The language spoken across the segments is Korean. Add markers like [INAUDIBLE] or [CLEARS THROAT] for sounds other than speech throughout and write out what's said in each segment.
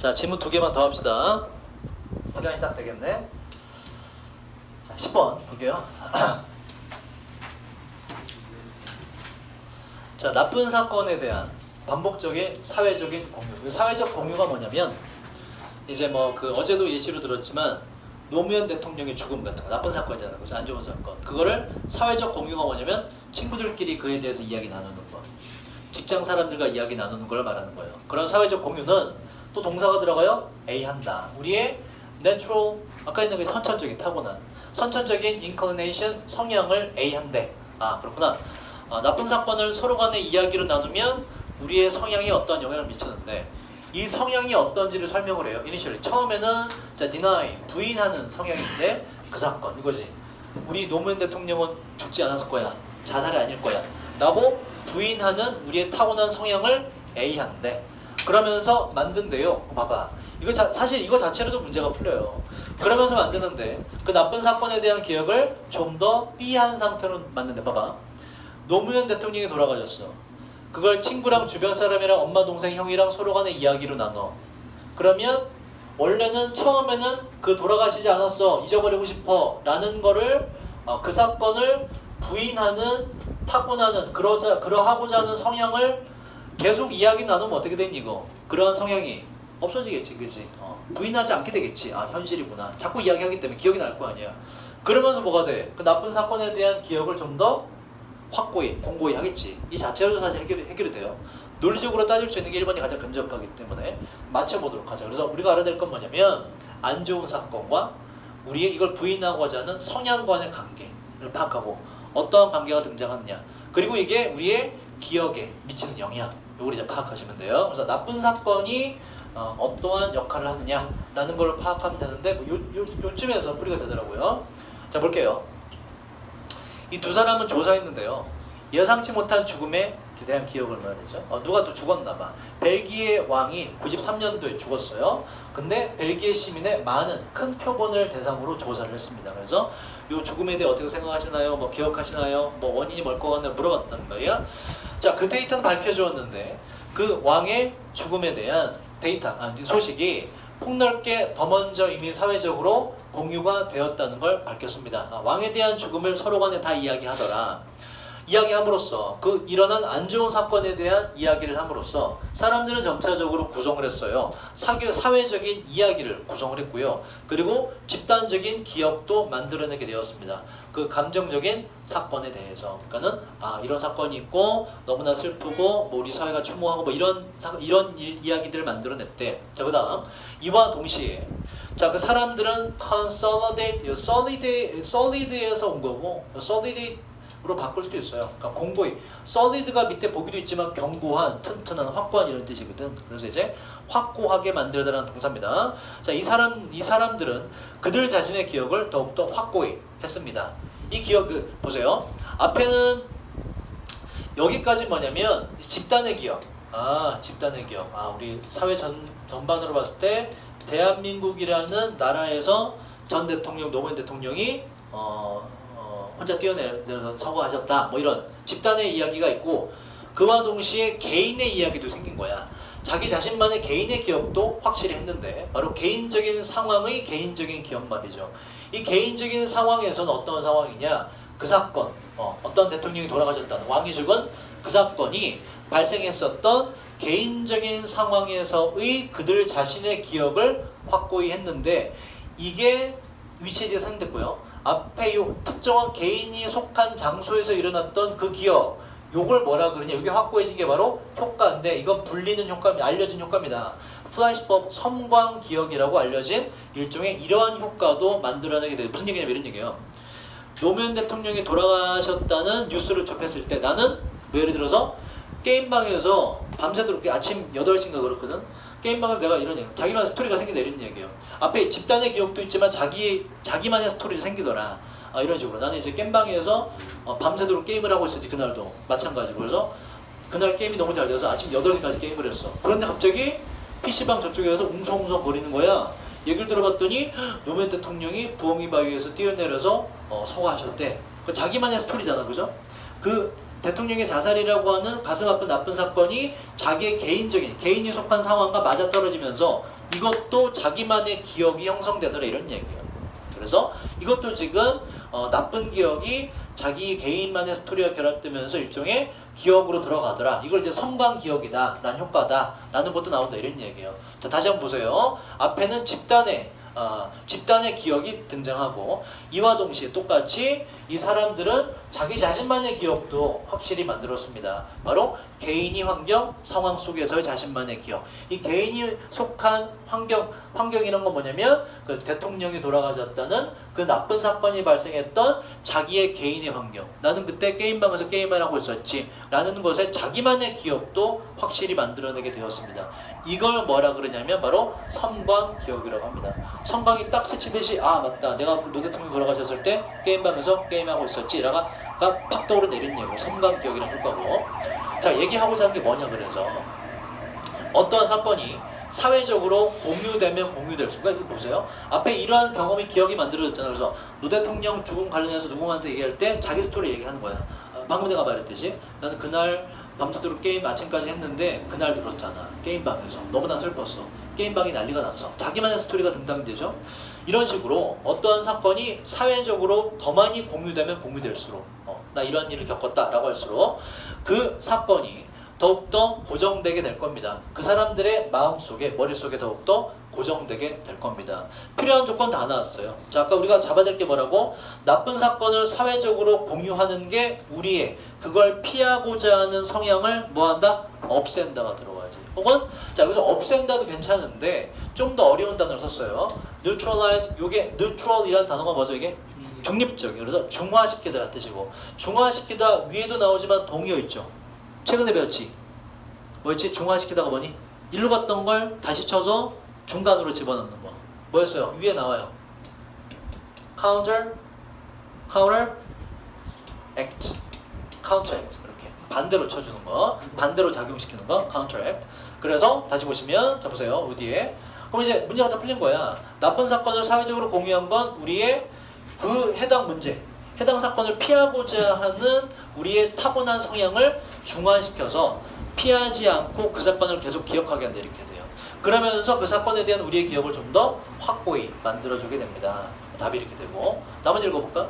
자, 질문 두 개만 더 합시다. 시간이 딱 되겠네. 자, 10번 볼게요. [CLEARS THROAT] 자, 나쁜 사건에 대한 반복적인 사회적인 공유. 이 사회적 공유가 뭐냐면 이제 뭐 그 어제도 예시로 들었지만 노무현 대통령의 죽음 같은 거 나쁜 사건이잖아요. 그래서 안 좋은 사건. 그거를 사회적 공유가 뭐냐면 친구들끼리 그에 대해서 이야기 나누는 거. 직장 사람들과 이야기 나누는 걸 말하는 거예요. 그런 사회적 공유는 또 동사가 들어가요. A 한다. 우리의 natural 아까 있는 게 선천적인 타고난 선천적인 inclination 성향을 A 한대. 아 그렇구나. 아, 나쁜 사건을 서로 간의 이야기로 나누면 우리의 성향에 어떤 영향을 미치는데 이 성향이 어떤지를 설명을 해요. 이니셜리 처음에는 자 deny 부인하는 성향인데 그 사건 이거지. 우리 노무현 대통령은 죽지 않았을 거야. 자살이 아닐 거야. 라고 부인하는 우리의 타고난 성향을 A 한대. 그러면서 만든대요. 봐봐. 이거 자, 사실 이거 자체로도 문제가 풀려요. 그러면서 만드는데 그 나쁜 사건에 대한 기억을 좀더 B한 상태로 만드는데 봐봐. 노무현 대통령이 돌아가셨어. 그걸 친구랑 주변 사람이랑 엄마, 동생, 형이랑 서로 간의 이야기로 나눠. 그러면 원래는 처음에는 그 돌아가시지 않았어. 잊어버리고 싶어. 라는 거를 어, 그 사건을 부인하는 타고나는 그러자 그러하고자 하는 성향을 계속 이야기 나누면 어떻게 되니 이거? 그러한 성향이 없어지겠지, 그지? 어, 부인하지 않게 되겠지. 아 현실이구나. 자꾸 이야기하기 때문에 기억이 날 거 아니야. 그러면서 뭐가 돼? 그 나쁜 사건에 대한 기억을 좀 더 확고히, 공고히 하겠지. 이 자체로도 사실 해결이, 해결이 돼요. 논리적으로 따질 수 있는 게 1번이 가장 근접하기 때문에 맞춰보도록 하자. 그래서 우리가 알아야 될 건 뭐냐면 안 좋은 사건과 우리의 이걸 부인하고자 하는 성향과의 관계를 파악하고 어떠한 관계가 등장하느냐. 그리고 이게 우리의 기억에 미치는 영향. 요걸 이제 파악하시면 돼요. 그래서 나쁜 사건이 어, 떠한 역할을 하느냐라는 걸 파악하면 되는데 뭐 요, 요, 요쯤에서 뿌리가 되더라고요. 자 볼게요. 이 두 사람은 조사했는데요. 예상치 못한 죽음에 대한 기억을 말이죠. 어, 누가 또 죽었나 봐. 벨기에 왕이 93년도에 죽었어요. 근데 벨기에 시민의 많은 큰 표본을 대상으로 조사를 했습니다. 그래서 이 죽음에 대해 어떻게 생각하시나요? 뭐 기억하시나요? 뭐 원인이 뭘것 같나요? 물어봤단 말이야. 자, 그 데이터는 밝혀주었는데 그 왕의 죽음에 대한 데이터, 아, 소식이 폭넓게 더 먼저 이미 사회적으로 공유가 되었다는 걸 밝혔습니다. 아, 왕에 대한 죽음을 서로 간에 다 이야기하더라. 이야기함으로써 그 일어난 안 좋은 사건에 대한 이야기를 함으로써 사람들은 점차적으로 구성을 했어요. 사교, 사회적인 이야기를 구성을 했고요. 그리고 집단적인 기억도 만들어내게 되었습니다. 그 감정적인 사건에 대해서. 그러니까는 아 이런 사건이 있고 너무나 슬프고 뭐 우리 사회가 추모하고 뭐 이런 사- 이런 일, 이야기들을 만들어냈대. 자 그다음 이와 동시에 자 그 사람들은 consolidate, solid, solid에서 온 거고 solidate 으로 바꿀 수도 있어요. 그러니까 공고히 solid가 밑에 보기도 있지만 견고한, 튼튼한, 확고한 이런 뜻이거든. 그래서 이제 확고하게 만들다라는 동사입니다. 자, 이 사람 이 사람들은 그들 자신의 기억을 더욱더 확고히 했습니다. 이 기억 그 보세요. 앞에는 여기까지 뭐냐면 집단의 기억. 아, 집단의 기억. 아, 우리 사회 전 전반으로 봤을 때 대한민국이라는 나라에서 전 대통령 노무현 대통령이 어, 어, 혼자 뛰어내려서 서거하셨다. 뭐 이런 집단의 이야기가 있고 그와 동시에 개인의 이야기도 생긴 거야. 자기 자신만의 개인의 기억도 확실히 했는데 바로 개인적인 상황의 개인적인 기억 말이죠. 이 개인적인 상황에서는 어떤 상황이냐? 그 사건, 어, 어떤 대통령이 돌아가셨다는 왕이 죽은 그 사건이 발생했었던 개인적인 상황에서의 그들 자신의 기억을 확고히 했는데 이게 위치에 대해서 생겼고요. 앞에 요 특정한 개인이 속한 장소에서 일어났던 그 기억 요걸 뭐라 그러냐 이게 확고해진 게 바로 효과인데 이건 불리는 효과입니다 알려진 효과입니다 플라시법 섬광 기억이라고 알려진 일종의 이러한 효과도 만들어내게 돼요 무슨 얘기냐면 이런 얘기예요. 노무현 대통령이 돌아가셨다는 뉴스를 접했을 때 나는 뭐 예를 들어서 게임방에서 밤새도록 아침 8시인가 그렇거든? 게임방에서 내가 이런 얘기 자기만의 스토리가 생긴다 이런 얘기예요. 앞에 집단의 기억도 있지만 자기, 자기만의 스토리도 생기더라. 아, 이런 식으로. 나는 이제 게임방에서 어, 밤새도록 게임을 하고 있었지 그날도. 마찬가지로. 그래서 그날 게임이 너무 잘 돼서 아침 8시까지 게임을 했어. 그런데 갑자기 PC방 저쪽에서 웅성웅성 거리는 거야 얘기를 들어봤더니 헉, 노무현 대통령이 부엉이 바위에서 뛰어내려서 어, 서거하셨대 그 자기만의 스토리잖아 그죠? 그 대통령의 자살이라고 하는 가슴 아픈 나쁜 사건이 자기의 개인적인 개인이 속한 상황과 맞아떨어지면서 이것도 자기만의 기억이 형성되더라 이런 얘기예요. 그래서 이것도 지금 어, 나쁜 기억이 자기 개인만의 스토리와 결합되면서 일종의 기억으로 들어가더라. 이걸 이제 성관 기억이다라는 효과다 라는 것도 나온다 이런 얘기예요. 자 다시 한번 보세요. 앞에는 집단의 어, 집단의 기억이 등장하고 이와 동시에 똑같이 이 사람들은 자기 자신만의 기억도 확실히 만들었습니다. 바로 개인이 환경, 상황 속에서의 자신만의 기억. 이 개인이 속한 환경, 환경이란 건 뭐냐면 그 대통령이 돌아가셨다는 그 나쁜 사건이 발생했던 자기의 개인의 환경. 나는 그때 게임방에서 게임을 하고 있었지. 라는 것에 자기만의 기억도 확실히 만들어내게 되었습니다. 이걸 뭐라 그러냐면 바로 선광 기억이라고 합니다. 선광이 딱 스치듯이 아 맞다 내가 그 노 대통령 돌아가셨을 때 게임방에서 게임하고 있었지 라가 팍 떠오르 내리는 얘기고 선광 기억이라는 효과고 자 얘기하고자 하는 게 뭐냐 그래서 어떠한 사건이 사회적으로 공유되면 공유될 수가 이거 보세요. 앞에 이러한 경험이 기억이 만들어졌잖아요. 그래서 노 대통령 죽음 관련해서 누구한테 얘기할 때 자기 스토리 얘기하는 거야. 아, 방금 내가 말했듯이 나는 그날 밤새도록 게임 아침까지 했는데 그날 들었잖아. 게임방에서 너무나 슬펐어. 게임방이 난리가 났어. 자기만의 스토리가 등장되죠. 이런 식으로 어떠한 사건이 사회적으로 더 많이 공유되면 공유될수록 어, 나 이런 일을 겪었다라고 할수록 그 사건이 더욱더 고정되게 될 겁니다. 그 사람들의 마음속에 머릿속에 더욱더 고정되게 될 겁니다. 필요한 조건 다 나왔어요. 자, 아까 우리가 잡아야 될 게 뭐라고? 나쁜 사건을 사회적으로 공유하는 게 우리의 그걸 피하고자 하는 성향을 뭐한다? 없앤다가 들어가야지. 혹은 자 여기서 없앤다도 괜찮은데 좀 더 어려운 단어를 썼어요. neutralize 요게 neutral이라는 단어가 뭐죠 이게? 중립적이에요. 그래서 중화시키다라는 뜻이고 중화시키다 위에도 나오지만 동의어 있죠. 최근에 배웠지. 뭐였지? 중화시키다가 뭐니? 일로 갔던 걸 다시 쳐서 중간으로 집어넣는 거. 뭐였어요? 위에 나와요. counter, counter, act, counter act 이렇게 반대로 쳐주는 거, 반대로 작용시키는 거, counter act. 그래서 다시 보시면 자 보세요. 어디에? 그럼 이제 문제가 다 풀린 거야. 나쁜 사건을 사회적으로 공유한 건 우리의 그 해당 문제, 해당 사건을 피하고자 하는 우리의 타고난 성향을 중화시켜서 피하지 않고 그 사건을 계속 기억하게 한다 이렇게 돼요. 그러면서 그 사건에 대한 우리의 기억을 좀 더 확고히 만들어주게 됩니다. 답이 이렇게 되고 나머지 읽어볼까?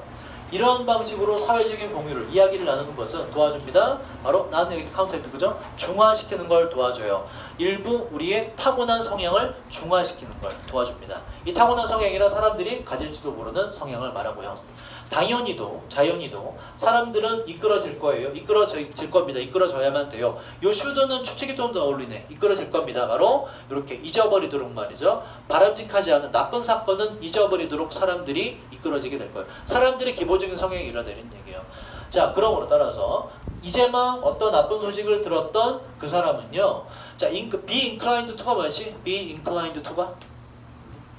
이러한 방식으로 사회적인 공유를 이야기를 나누는 것은 도와줍니다. 바로 나는 여기 카운터트 그죠? 중화시키는 걸 도와줘요. 일부 우리의 타고난 성향을 중화시키는 걸 도와줍니다. 이 타고난 성향이라 사람들이 가질지도 모르는 성향을 말하고요. 당연히도 자연히도 사람들은 이끌어질 거예요. 이끌어질 겁니다. 이끌어져야만 돼요. 요 슈드는 추측이 좀 더 어울리네. 이끌어질 겁니다. 바로 이렇게 잊어버리도록 말이죠. 바람직하지 않은 나쁜 사건은 잊어버리도록 사람들이 이끌어지게 될 거예요. 사람들의 기본적인 성향이 이러되는 얘기예요. 자, 그러므로 따라서 이제만 어떤 나쁜 소식을 들었던 그 사람은요. 자, 인, be inclined to가 뭐였지? be inclined to가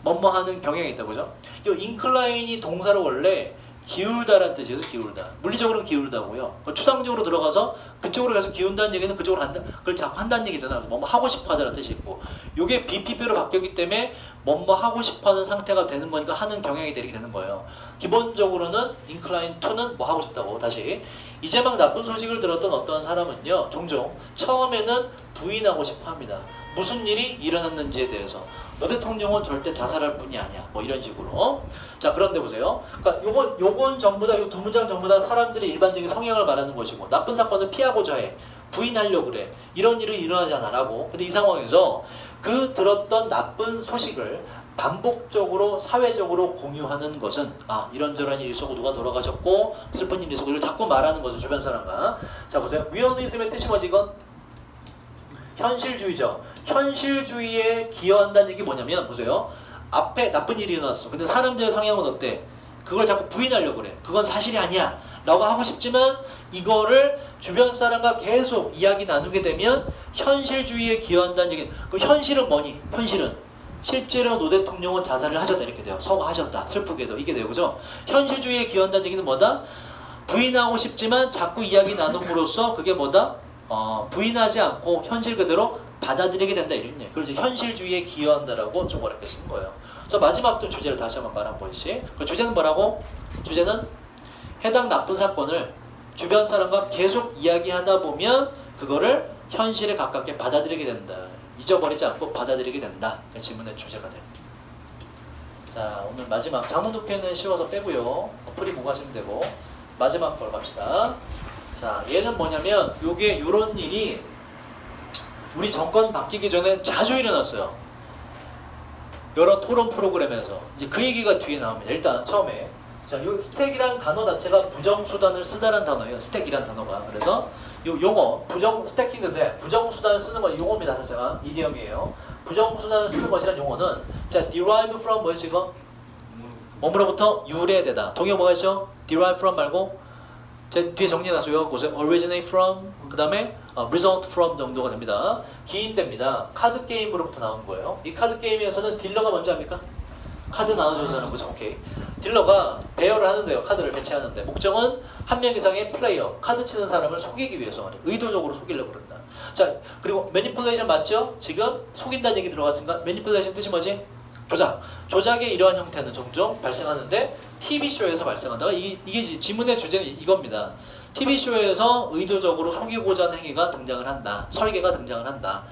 뭐뭐 하는 경향이 있다 그죠? 이 incline이 동사로 원래 기울다라는 뜻이에요. 기울다. 물리적으로는 기울다고요. 그 추상적으로 들어가서 그쪽으로 가서 기운다는 얘기는 그쪽으로 간다. 그걸 자꾸 한다는 얘기잖아. 뭐뭐 하고 싶어 하다는 뜻이 있고. 이게 BPP로 바뀌었기 때문에 뭐뭐 하고 싶어 하는 상태가 되는 거니까 하는 경향이 되게 되는 거예요. 기본적으로는 incline to는 뭐 하고 싶다고 다시. 이제 막 나쁜 소식을 들었던 어떤 사람은요. 종종 처음에는 부인하고 싶어 합니다. 무슨 일이 일어났는지에 대해서. 너 대통령은 절대 자살할 분이 아니야. 뭐 이런 식으로. 자, 그런데 보세요. 그러니까 요건 요건 전부 다 요 두 문장 전부 다 사람들의 일반적인 성향을 말하는 것이고 나쁜 사건을 피하고자 해. 부인하려고 그래. 이런 일이 일어나지 않아라고. 근데 이 상황에서 그 들었던 나쁜 소식을 반복적으로 사회적으로 공유하는 것은 아 이런저런 일이 있었고 누가 돌아가셨고 슬픈 일이 있었고 이걸 자꾸 말하는 것은 주변 사람과 자 보세요 리얼리즘의 뜻이 뭐지 이건 현실주의죠. 현실주의에 기여한다는 얘기 뭐냐면 보세요. 앞에 나쁜 일이 일어났어. 근데 사람들의 성향은 어때? 그걸 자꾸 부인하려고 그래. 그건 사실이 아니야. 라고 하고 싶지만 이거를 주변 사람과 계속 이야기 나누게 되면 현실주의에 기여한다는 얘기. 그 현실은 뭐니? 현실은 실제로 노 대통령은 자살을 하셨다 이렇게 돼요. 서거하셨다. 슬프게도 이게 돼요. 그죠? 현실주의에 기여한다는 얘기는 뭐다? 부인하고 싶지만 자꾸 이야기 나눔으로써 그게 뭐다? 어, 부인하지 않고 현실 그대로 받아들이게 된다 이런 얘기. 그래서 현실주의에 기여한다라고 좀 어렵게 쓴 거예요. 그래서 마지막도 주제를 다시 한번 말한 것이 그 주제는 뭐라고? 주제는 해당 나쁜 사건을 주변 사람과 계속 이야기하다 보면 그거를 현실에 가깝게 받아들이게 된다. 잊어버리지 않고 받아들이게 된다. 그 질문의 주제가 돼요. 자 오늘 마지막 자문 독해는 쉬워서 빼고요. 풀이 공부하시면 되고 마지막 걸 갑시다. 자 얘는 뭐냐면 요게 요런 일이 우리 정권 바뀌기 전에 자주 일어났어요. 여러 토론 프로그램에서 이제 그 얘기가 뒤에 나옵니다. 일단 처음에 자, 요 스택이란 단어 자체가 부정 수단을 쓰다라는 단어예요. 스택이란 단어가 그래서 요 용어 부정 스택인데 부정 수단을 쓰는 거 용어입니다. 자체가 이디엄이에요. 부정 수단을 쓰는 것이란 용어는 자 derive from 뭐였지 이거? 뭐로부터 유래되다. 동요 뭐가 있죠? derive from 말고 제 뒤에 정리해놨어요. 보세요. originate from 그 다음에 result from 정도가 됩니다. 기인됩니다. 카드 게임으로부터 나온 거예요. 이 카드 게임에서는 딜러가 먼저 합니까? 카드 나눠주는 사람 거죠. 오케이. 딜러가 배열을 하는데요. 카드를 배치하는데 목적은 한 명 이상의 플레이어, 카드 치는 사람을 속이기 위해서 말이에요. 의도적으로 속이려고 그런다. 자, 그리고 매니플레이션 맞죠? 지금 속인다는 얘기 들어갔으니까 매니플레이션 뜻이 뭐지? 조작. 조작의 이러한 형태는 종종 발생하는데 TV쇼에서 발생한다. 이게, 이게 지문의 주제는 이겁니다. TV쇼에서 의도적으로 속이고자 하는 행위가 등장을 한다. 설계가 등장을 한다.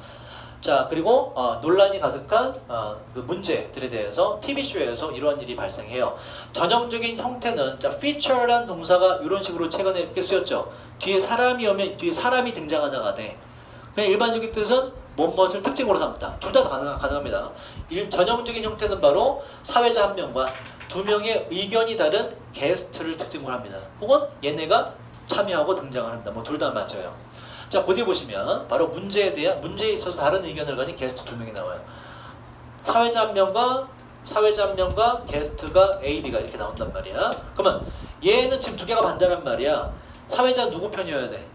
자 그리고 어, 논란이 가득한 어, 그 문제들에 대해서 TV쇼에서 이러한 일이 발생해요. 전형적인 형태는 자 feature란 동사가 이런 식으로 최근에 이렇게 쓰였죠. 뒤에 사람이 오면 뒤에 사람이 등장하다가 돼. 그냥 일반적인 뜻은 무엇을 특징으로 삼다. 둘 다 가능, 가능합니다. 일, 전형적인 형태는 바로 사회자 한 명과 두 명의 의견이 다른 게스트를 특징으로 합니다. 혹은 얘네가 참여하고 등장을 합니다. 뭐 둘 다 맞아요. 자, 그 뒤에 보시면 바로 문제에 대한 문제에 있어서 다른 의견을 가진 게스트 두 명이 나와요. 사회자 한 명과 사회자 한 명과 게스트가 A, B가 이렇게 나온단 말이야. 그러면 얘는 지금 두 개가 반대란 말이야. 사회자 누구 편이어야 돼?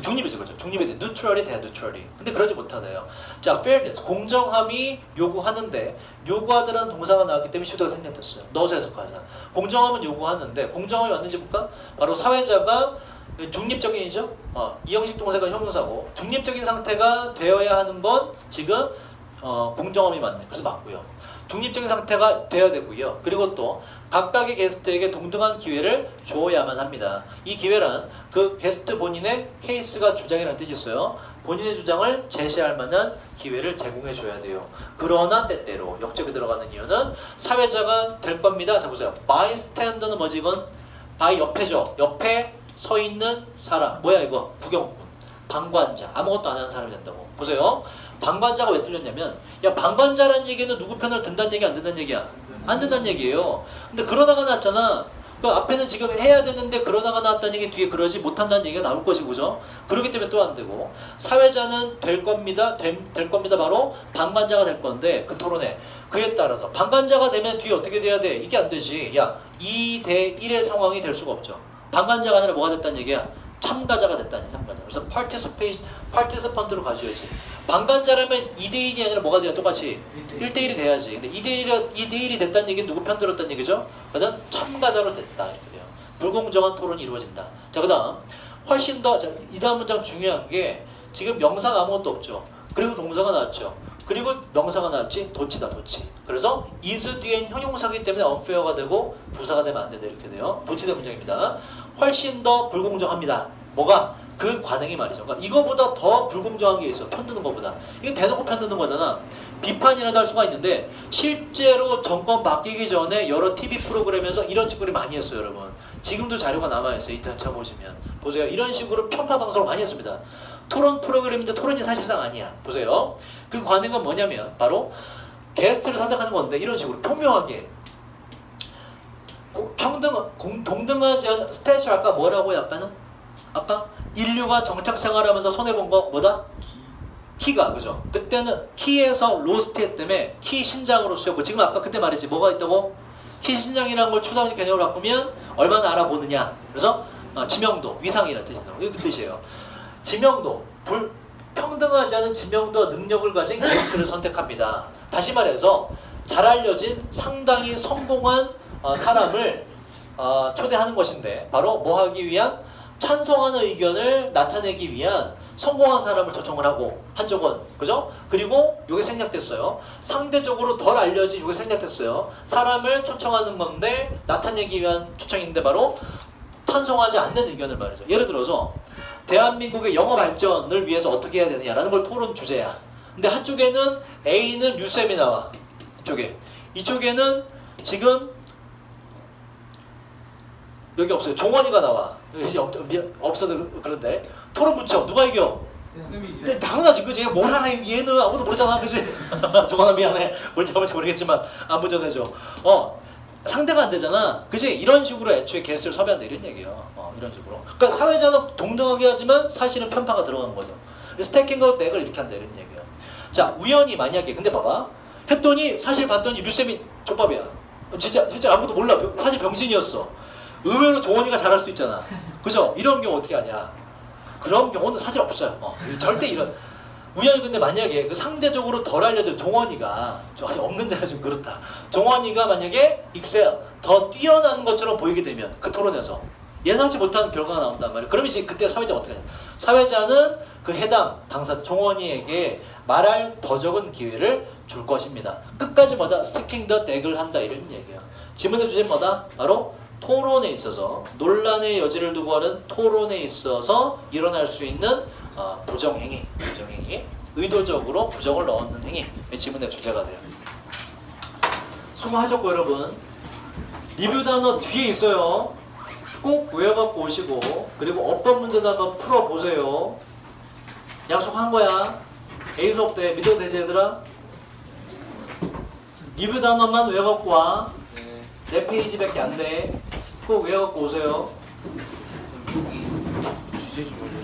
중립 중립이죠, 그렇죠? 중립이 돼. 뉴트럴이 돼야 뉴트럴이. 근데 그러지 못하네요. 자, fairness, 공정함이 요구하는데 요구하다라는 동사가 나왔기 때문에 슈드가 생략됐어요. 넣어서 해석하자. 공정함은 요구하는데 공정함이 왔는지 볼까? 바로 사회자가 중립적인이죠. 어, 이형식 동사가 형용사고 중립적인 상태가 되어야 하는 건 지금 어, 공정함이 맞네. 그래서 맞고요. 중립적인 상태가 되어야 되고요. 그리고 또 각각의 게스트에게 동등한 기회를 주어야만 합니다. 이 기회란 그 게스트 본인의 케이스가 주장이라는 뜻이 있어요. 본인의 주장을 제시할 만한 기회를 제공해 줘야 돼요. 그러나 때때로 역접이 들어가는 이유는 사회자가 될 겁니다. 자 보세요. 바이 스탠더는 뭐지 이건? 바이 옆에죠. 옆에 서 있는 사람. 뭐야 이거? 구경꾼. 방관자. 아무것도 안 하는 사람이 된다고. 보세요. 방관자가 왜 틀렸냐면 야 방관자라는 얘기는 누구 편을 든다는 얘기 안 든다는 얘기야? 안 된다는 얘기예요. 근데 그러다가 나왔잖아. 그 앞에는 지금 해야 되는데 그러다가 나왔다는 얘기 뒤에 그러지 못한다는 얘기가 나올 것이고 그죠? 그렇기 때문에 또 안 되고 사회자는 될 겁니다. 될, 될 겁니다. 바로 방관자가 될 건데 그 토론에 그에 따라서 방관자가 되면 뒤에 어떻게 돼야 돼? 이게 안 되지. 야 2 대 1의 상황이 될 수가 없죠. 방관자가 아니라 뭐가 됐다는 얘기야? 참가자가 됐다니 참가자. 그래서 participate, participant로 가져야지. 방관자라면 2대 1이 아니라 뭐가 돼야 똑같이 1대1이 돼야지. 근데 2대1이, 2대1이 됐다는 얘기는 누구 편 들었다는 얘기죠? 그다음 참가자로 됐다. 이렇게 돼요. 불공정한 토론이 이루어진다. 자, 그 다음. 훨씬 더, 자, 이 다음 문장 중요한 게 지금 명사가 아무것도 없죠. 그리고 동사가 나왔죠. 그리고 명사가 나왔지? 도치다, 도치. 그래서 is 뒤엔 형용사기 때문에 unfair가 되고 부사가 되면 안 된다. 이렇게 돼요. 도치대 문장입니다. 훨씬 더 불공정합니다. 뭐가? 그 관행이 말이죠. 그러니까 이거보다 더 불공정한 게 있어. 편드는 것보다. 이거 대놓고 편드는 거잖아. 비판이라도 할 수가 있는데 실제로 정권 바뀌기 전에 여러 TV 프로그램에서 이런 짓거리 많이 했어요, 여러분. 지금도 자료가 남아 있어요. 인터넷 찾아보시면 보세요. 이런 식으로 편파 방송을 많이 했습니다. 토론 프로그램인데 토론이 사실상 아니야. 보세요. 그 관행은 뭐냐면 바로 게스트를 선택하는 건데 이런 식으로 교묘하게 고- 평등 공, 동등하지 않은 스태츄 아까 뭐라고 약간은 아까 인류가 정착 생활하면서 손해 본 거 뭐다? 키가 그죠? 그때는 키에서 로스트 때문에 키 신장으로 쓰였고 지금 아까 그때 말했지 뭐가 있다고? 키 신장이라는 걸 추상적 개념으로 바꾸면 얼마나 알아보느냐 그래서 어, 지명도 위상이라는 뜻이다 이게 그 뜻이에요 지명도 불 평등하지 않은 지명도와 능력을 가진 게스트를 선택합니다 다시 말해서 잘 알려진 상당히 성공한 어, 사람을 어, 초대하는 것인데 바로 뭐 하기 위한 찬성하는 의견을 나타내기 위한 성공한 사람을 초청을 하고 한쪽은 그죠? 그리고 이게 생략됐어요. 상대적으로 덜 알려진 이게 생략됐어요. 사람을 초청하는 건데 나타내기 위한 초청인데 바로 찬성하지 않는 의견을 말이죠. 예를 들어서 대한민국의 영어 발전을 위해서 어떻게 해야 되느냐라는 걸 토론 주제야. 근데 한쪽에는 A는 류쌤이 나와. 이쪽에. 이쪽에는 지금 여기 없어요. 종원이가 나와. 여기 없, 없어도 그런데. 토론 붙여. 누가 이겨? 근데 당연하지. 그지? 뭘 알아 얘는 아무도 모르잖아. 그지? [LAUGHS] 조건아 미안해. 뭘지 잘못인지 모르겠지만 안 보전해줘. 어 상대가 안 되잖아. 그지? 이런 식으로 애초에 게스트를 섭외한다. 이런 얘기야. 어 이런 식으로. 그러니까 사회자는 동등하게 하지만 사실은 편파가 들어간 거죠. 스태킹과 덱을 이렇게 한다. 이런 얘기야. 자 우연히 만약에 근데 봐봐. 했더니 사실 봤더니 류쌤이 족밥이야. 어, 진짜 진짜 아무도 몰라. 병- 사실 병신이었어 의외로 종원이가 잘할 수 있잖아 그죠 이런 경우 어떻게 하냐 그런 경우는 사실 없어요. 어, 절대 이런 우연히 근데 만약에 그 상대적으로 덜 알려진 종원이가 저 아니 없는 데가 좀 그렇다. 종원이가 만약에 익셀 더 뛰어난 것처럼 보이게 되면 그 토론에서 예상치 못한 결과가 나온단 말이에요. 그럼 이제 그때 사회자 어떻게 하냐? 사회자는 그 해당 당사 종원이에게 말할 더 적은 기회를 줄 것입니다. 끝까지 뭐다 스티킹 더 덱을 한다 이런 얘기예요. 지문의 주제는 뭐다? 바로 토론에 있어서 논란의 여지를 두고 하는 토론에 있어서 일어날 수 있는 어, 부정행위, 부정행위, 의도적으로 부정을 넣는 행위 이 지문의 주제가 돼요. 수고하셨고 여러분 리뷰 단어 뒤에 있어요. 꼭 외워갖고 오시고 그리고 어법 문제도 한번 풀어보세요. 약속한 거야. A 수업 때 믿어도 되지 얘들아? 리뷰 단어만 외워갖고 와. 네. 네 페이지밖에 안 돼. 꼭 외워갖고 오세요. 주제 좀.